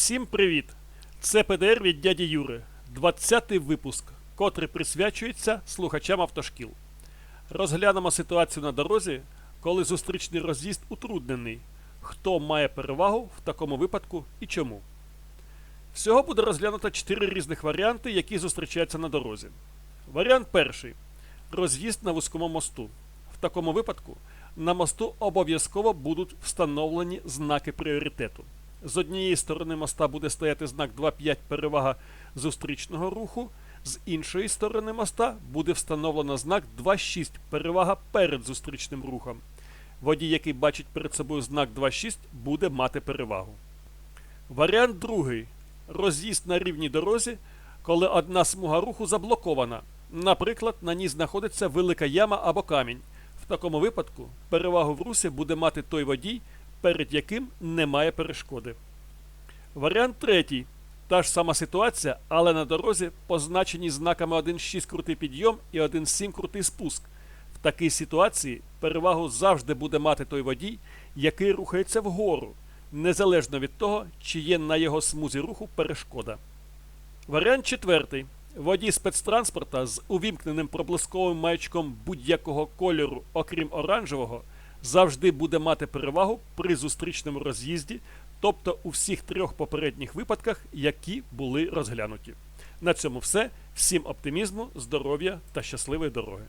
Всім привіт! Це ПДР від дяді Юри, 20-й випуск, котрий присвячується слухачам автошкіл. Розглянемо ситуацію на дорозі, коли зустрічний роз'їзд утруднений. Хто має перевагу в такому випадку і чому. Всього буде розглянуто 4 різних варіанти, які зустрічаються на дорозі. Варіант перший роз'їзд на вузькому мосту. В такому випадку на мосту обов'язково будуть встановлені знаки пріоритету. З однієї сторони моста буде стояти знак 2.5 перевага зустрічного руху, з іншої сторони моста буде встановлено знак 2.6 перевага перед зустрічним рухом. Водій, який бачить перед собою знак 2.6, буде мати перевагу. Варіант другий. Роз'їзд на рівній дорозі, коли одна смуга руху заблокована. Наприклад, на ній знаходиться велика яма або камінь. В такому випадку перевагу в русі буде мати той водій, перед яким немає перешкоди. Варіант третій. Та ж сама ситуація, але на дорозі позначені знаками 1.6 крутий підйом і 1.7 крутий спуск. В такій ситуації перевагу завжди буде мати той водій, який рухається вгору, незалежно від того, чи є на його смузі руху перешкода. Варіант четвертий. Водій спецтранспорта з увімкненим проблисковим маячком будь-якого кольору, окрім оранжевого, завжди буде мати перевагу при зустрічному роз'їзді, тобто у всіх трьох попередніх випадках, які були розглянуті. На цьому все. Всім оптимізму, здоров'я та щасливої дороги!